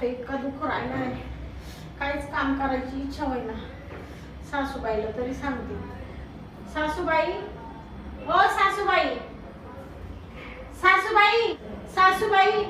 तर इतका दुःख राहिलाय. काहीच काम करायची इच्छा होईना. सासूबाईला तरी सांगते. सासूबाई ओ सासूबाई! सासूबाई सासूबाई!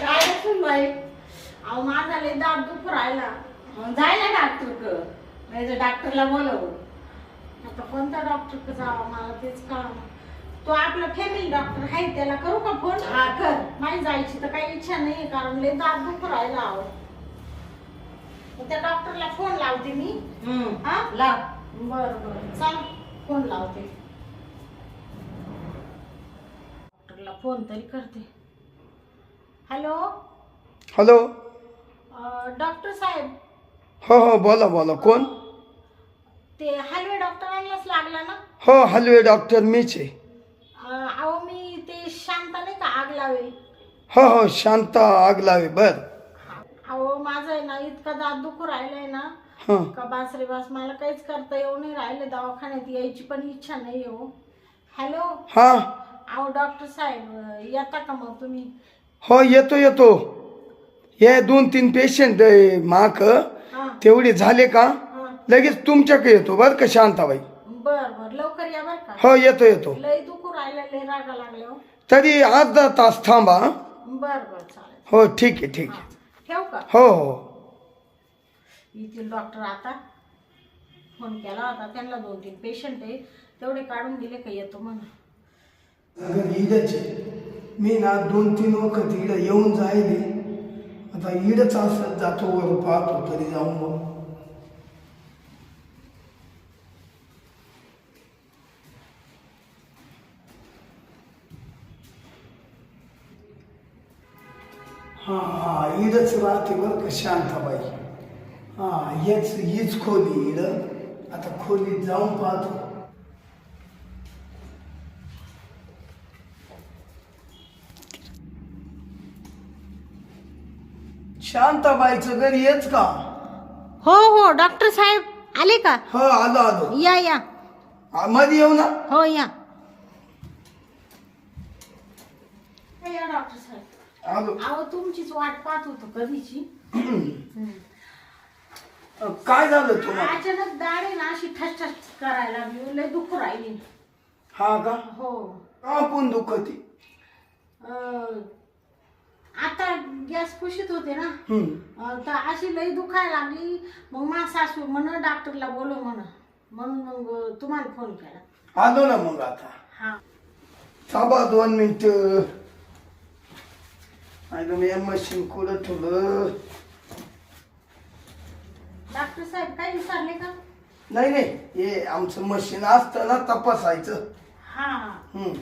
काय सुनबाई? अहो माझा लय दात दुःख राहिला. जायला डॉक्टर क. नाही डॉक्टरला बोलव. आता कोणता डॉक्टर जावा? मला तेच कळा तो आपला फॅमिली डॉक्टर आहे त्याला करू का फोन हा कर. नाही जायची तर काही इच्छा नाही कारण लय दात दुःख राहिला अहो. मग त्या डॉक्टरला फोन लावते मी. हम्म. हा? लाव. बर बर. चाल फोन लावते. डॉक्टरला फोन तरी करते. हॅलो हॅलो डॉक्टर साहेब. हो हो बोला बोला. कोण? ते हलवे डॉक्टरांनाच लागला ना? हो हलवे डॉक्टर मीच आहे अं, अहो मी ते शांता हो हो शांता आग लावे बर. अहो माझं आहे ना इतका दात दुखू राहिलाय ना हां. का बास रे बास मला काहीच करता येऊ नाही राहिले दवाखान्यात यायची पण इच्छा नाही हो. हॅलो? हां. अहो डॉक्टर साहेब येता का मग तुम्ही? हो येतो येतो. हे दोन तीन पेशंट माक. हा. तेवढे झाले का? हा. लगेच तुमच्याकडे येतो बरं का शांताबाई? बर बर. लवकर या बर का? हो येतो येतो. लय दुखू राहिलं लय रागा लागले हो. तरी अर्धा तास थांबा. हं? बर बर चालेल. हो ठीक आहे ठीक हा. आहे ठेव का? हो हो. येथील डॉक्टर आता. फोन केला होता त्यांना दोन तीन पेशंट आहे. तेवढे काढून दिले का येतो म्हणा अगं इडच मी ना दोन तीन वखत इडं येऊन जायले. आता इडच असत जातो वर पाहतो तरी जाऊन बघ. हा हा इडच राहते बरं का शांताबाई. हा हेच हीच खोली इड. आता खोलीत जाऊन पाहतो. शांताबाईचं घरी येच का? हो हो डॉक्टर साहेब आले का? हो आलो आलो. या या. आ, मध्ये येऊ ना. हो या. या डॉक्टर साहेब. आलो अहो तुमचीच वाट पाहत होतो कधीची. अ, काय झालं तुम्हाला? अचानक दाढी ना अशी ठस ठस करायला लागली. लय दुःख राहिली. हा का? हो. का पण दुखती? अं, आता गॅस पुशीत होते ना. हम्म. अं, तर अशी लई दुखायला लागली. मग मा सासू म्हण डॉक्टरला बोलव म्हण. म्हणून मग तुम्हाला फोन केला. आलो ना मग आता. हा. थांबा दोन मिनिट. अगं मी मशीन कुठं ठेवलं डॉक्टर साहेब काय विचारले का? नाही नाही. हे आमचं मशीन असतं ना तपासायचं. हा हम्म.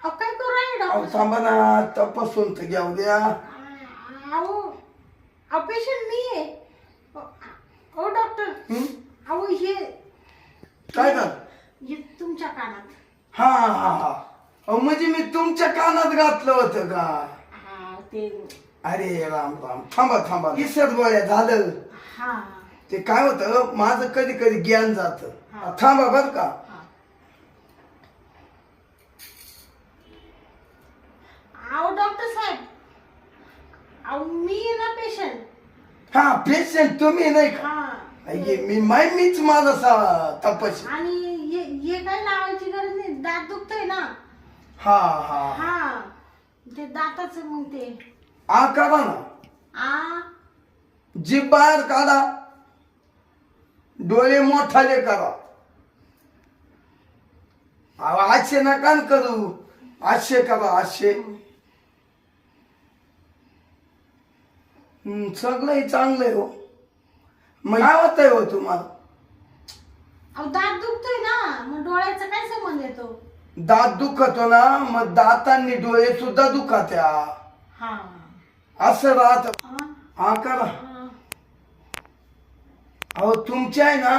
अहो काय करू राहिले अहो डॉक्टर थांबा ना तपासून तर घ्या द्या. अहो अहो पेशंट मी आहे ओ डॉक्टर हम्म? अहो हे काय हे तुमच्या कानात. हा हा हा. अहो म्हणजे मी तुमच्या कानात घातलं होतं का? हा ते अरे राम राम. थांबा थांबा. इसर गोळ्या झालं. हा. ते काय होतं माझं कधी कधी ज्ञान जात. हा. थांबा बर का. हा. अहो डॉक्टर साहेब. अहो मी आहे ना पेशंट हा पेशंट तुम्ही नाही का? हा. अय्ये, मी माय मीच माझा सा- तपास आणि हे हे काय लावायची गरज नाही दात दुखतोय ना हा हा. हा. ते दाताच मग ते. आ करा ना. आ. जीभ बाहेर काढा डोळे मोठाले करा. अहो, आशे नका न करू. आशे करा आशे हम्म, सगळंही चांगलंय हो. मग काय होतंय हो तुम्हाला? अहो दात दुखतोय ना मग डोळ्याचा काय संबंध येतो दात दुखतो ना मग दातांनी डोळे सुद्धा दुखात्या. हा. असं राहत. हा, हा करा. हा. अहो तुमचे आहे ना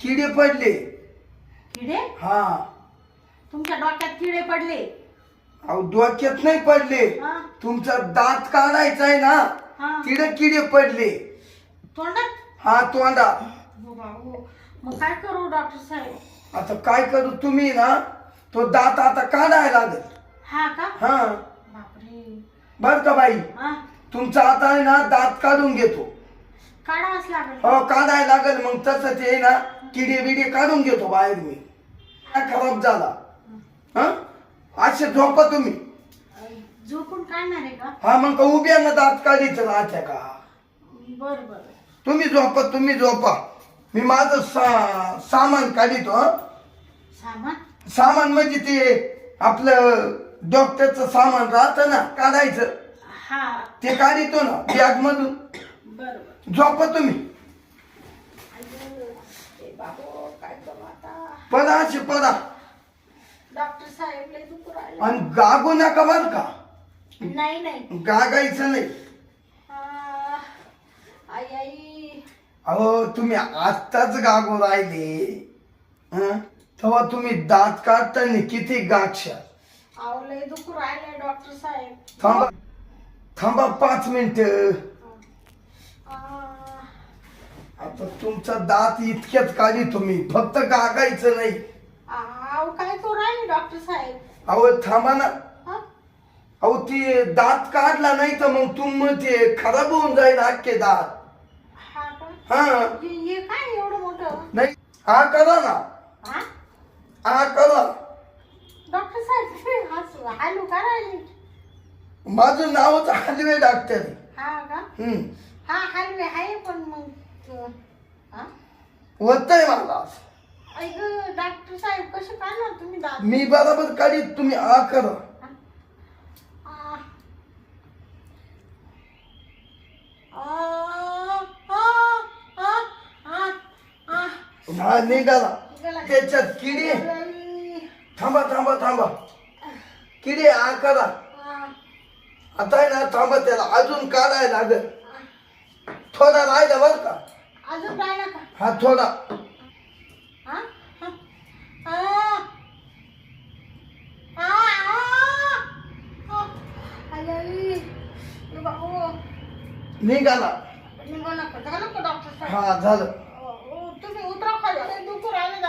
किडे पडले. किडे? हा. तुमच्या डोक्यात किडे पडले. अहो डोक्यात नाही पडले. हा. तुमचा दात काढायचा आहे ना हा. तिकडे किडे पडले. तोंडात? हा तोंडा हो बाबू मग काय करू डॉक्टर साहेब? आता काय करू तुम्ही ना तो दात आता काढायला लागेल. हा का? हा. बापरे. बर का बाई? हा. तुमचा आता आहे ना दात काढून घेतो. काढावंच लागेल. हो काढायला लागेल मग तसं ते ना किडे बिडे काढून घेतो बाहेर मी. काय खराब झाला? हा? असे झोपा तुम्ही. झोपून काढणार आहे का? हा मग का उभ्यानं दात काढीचं राहत्या का? बर बर. तुम्ही झोपा तुम्ही झोपा. मी माझं सा सामान काढितो हं. सामान? सामान म्हणजे ते आपलं डॉक्टरचं सामान राहतं ना काढायचं. हा. ते काढितो ना बॅग मधून. झोपा तुम्ही. ए बाबू काय करू आता? पदा अशी पदा. डॉक्टर साहेब लय दुखू राहिले. आणि गागू नका बर का. नाही नाही. गागायचं नाही. आ, आई आई. अहो तुम्ही आत्ताच गागू राहिले. हं? तेव्हा तुम्ही दात काढताना किती गाक्षा अहो लय दुखू राहिले डॉक्टर साहेब. थांबा. थांबा पाच मिनिट. आ, आता तुमचा दात इतक्यात काढी तुम्ही. फक्त गागायचं नाही. अहो काय करू राहिले डॉक्टर साहेब? अहो थांबा ना. हा? अहो ते दात काढला नाही तर मग तुम ते खराब होऊन जाईल अख्खे दात. हा का? हा. हे हे काय एवढं मोठं? नाही. हा करा ना. हा? हा करा. डॉक्टर साहेब हसू हॅलो माझं नावच हलवे डॉक्टर. हा का? हम्म. हा हलवे आहे पण मग हा? होतंय मला. ऐक डॉक्टर साहेब कसे काढणार तुम्ही दात? मी बरोबर काढीत तुम्ही आ करा. आ. आ, आ, आ, आ, आ. हा निघाला. त्याच्यात किडी. थांबा थांबा थांबा. किडी आ करा आता आहे ना थांबा त्याला. अजून काढायला लागल. थोडा राहिला बर का? अजून राहिला का? हा थोडा. हा? हा? निघाला. हा झालं अहो, तुम्ही उतरा खाली लय दुखू राहिले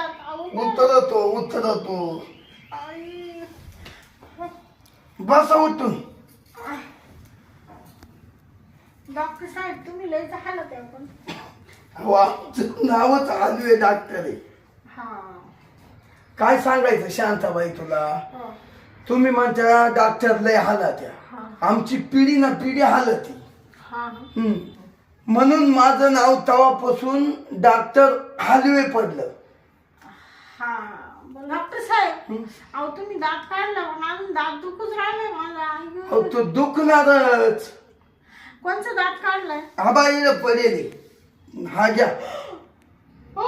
उतरा. उतरतो उतरतो आई. बस उठून डॉक्टर साहेब तुम्ही लय पण नावच डॉक्टर आहे हा काय सांगायचं शांताबाई तुला हो. तुम्ही म्हणता डॉक्टर लय हालत हा. आमची पिढी ना पिढी हालती हा हम्म. म्हणून माझं नाव तवापासून डॉक्टर हलवे पडलं हा डॉक्टर साहेब अहो तुम्ही दात काढला पण अजून दात दुखूच राहिले माझा आई गं. अहो तो दुखणारच. कोणचा दात काढलाय? हा बाई पडेल. हा घ्या. हो.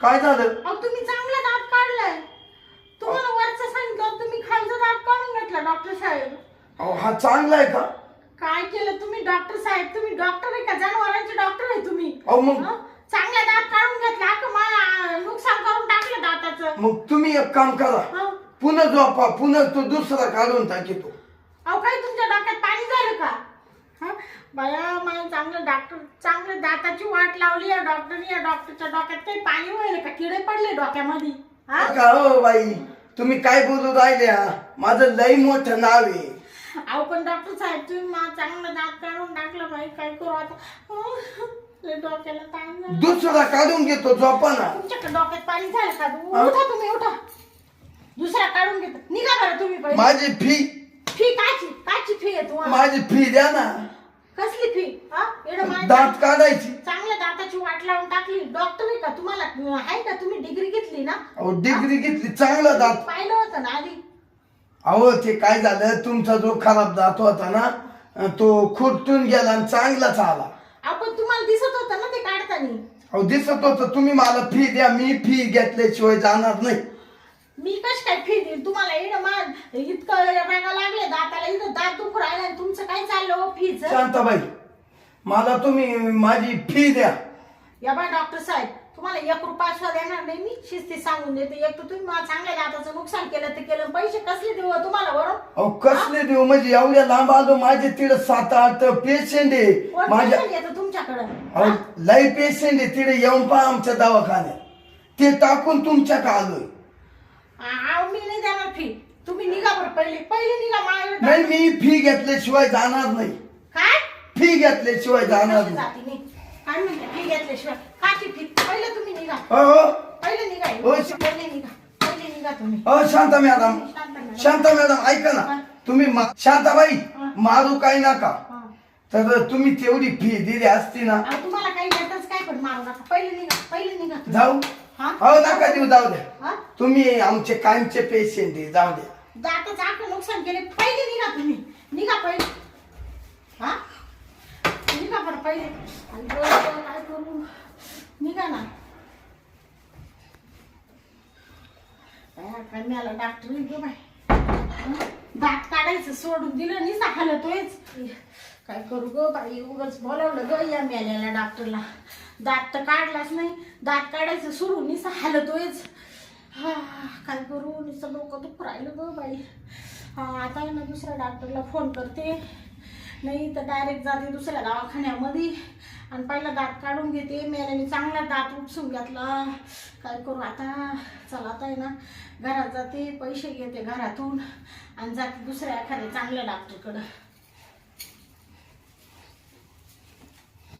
काय झालं? अहो तुम्ही चांगला दात काढलाय. तुम्हाला वरचं सांगितलं तुम्ही खालचा दात काढून घेतला डॉक्टर साहेब. अहो हा चांगला आहे का? काय केलं तुम्ही डॉक्टर साहेब? तुम्ही डॉक्टर आहे का? जनावरांचे डॉक्टर आहे तुम्ही. अहो मग हं? चांगला दात काढून घेतला. का मला नुकसान करून टाकलं दाताचं. मग तुम्ही एक काम करा. हं? पुन्हा झोपा पुन्हा तो दुसरा काढून टाकीतो अहो काही तुमच्या डोक्यात पाणी झालं का? हं? बाया मला चांगलं डॉक्टर चांगलं दाताची वाट लावली. या डॉक्टरने या डॉक्टरच्या डोक्यात काही पाणी होईल का? किडे पडले डोक्यामध्ये. हा? का हो बाई तुम्ही काय बोलू राहिल्या? माझं लई मोठं नाव आहे. अहो पण डॉक्टर साहेब तुम्ही मला चांगलं दात काढून टाकलं बाई. काय करू आता? हं? लय डोक्याला ताण झाला. दुसरा काढून घेतो झोपा ना तुमच्याकडे डोक्यात पाणी झालं का? हा? उठा तुम्ही उठा. दुसरा काढून घेता. निघा बरं तुम्ही पहिले. माझी फी. फी काची? काची फी आहे तुम्हाला माझी फी द्या ना. कसली फी? हा? एवढं माझ्या दात काढायची. चांगल्या दाताची वाट लावून टाकली. डॉक्टर आहे का? तुम्हाला आहे का? तुम्ही डिग्री घेतली ना? अहो डिग्री घेतली. चांगला दात. पाहिलं होतं ना आधी. अहो ते काय झालं? तुमचा जो खराब दात होता ना तो खुटून गेला आणि चांगलाच आला. आपण तुम्हाला दिसत होतं ना ते काढताना. अहो दिसत होतं. तुम्ही मला फी द्या मी फी घेतल्याशिवाय जाणार नाही. मी कश काय फी देईल तुम्हाला एवढं मा इतकं रंगा लागले दाताला इथं दात दुखू राहिला आणि तुमचं काय चाललं हो फीच शांताबाई मला तुम्ही माझी फी द्या. या बा डॉक्टर साहेब. तुम्हाला एक रुपया सुद्धा देणार नाही मी शिस्ती सांगून देते. एक तर तुम्ही मला चांगल्या दाताचं नुकसान केलं ते केलं. पैसे कसले देऊ हो तुम्हाला बरं अहो कसले देऊ? म्हणजे एवढ्या लांब आलो माझे तिकडे सात आठ पेशंट आहे. कोण माझ्या पैसे तुमच्याकडं? अहो लय पेशंट आहे तिकडे येऊन पहा आमच्या दवाखान्यात. ते टाकून तुमच्याकडे आलोय? फी तुम्ही निघा बरं पहिले. पहिले निघा नाही मी फी घेतल्याशिवाय जाणार नाही. काय? फी घेतल्याशिवाय जाणार नाही. जाती? नाही काय म्हणते? फी घेतल्याशिवाय. काची फी पहिले तुम्ही निघा. हो हो. पहिले निघा हो. पहिले निघा. पहिले निघा तुम्ही. हो Shanta madam. Shanta madam. Shanta madam ऐका ना. तुम्ही मा- शांताबाई. मारू काही नका. हा. तर तुम्ही तेवढी फी दिली असती ना. अहो, तुम्हाला काही येतच काय पण मारू नका. पहिले निघा पहिले निघा तुम्ही. जाऊ. हा? हो नका देऊ जाऊ द्या. हा? तुम्ही आमचे कायमचे पेशंट आहे जाऊ द्या. दाताचं नुकसान केले. पहिले निघा तुम्ही. निघा पहिले. हा? निघा बरं पहिले. आणि काय करू निघा ना बाया, काय मला डॉक्टर ग बाय दात काढायचं सोडून दिलं निसा हालतोयच. काय करू ग बाई उगाच बोलावलं ग या मेल्याला डॉक्टरला दात तर काढलाच नाही. दात काढायचं सोडून निसा हालतोयच. हा काय करू निसं डोकं दुख राहिलं ग बाई. हा आता आहे ना दुसऱ्या डॉक्टरला फोन करते. नाही तर डायरेक्ट जाते दुसऱ्या दवाखान्यामध्ये. आणि पहिला दात काढून घेते. मेल्याने चांगला दात उपसून घेतला. काय करू आता? चला आता आहे ना घरात जाते पैसे घेते घरातून आणि जाते दुसऱ्या एखाद्या चांगल्या डॉक्टरकडं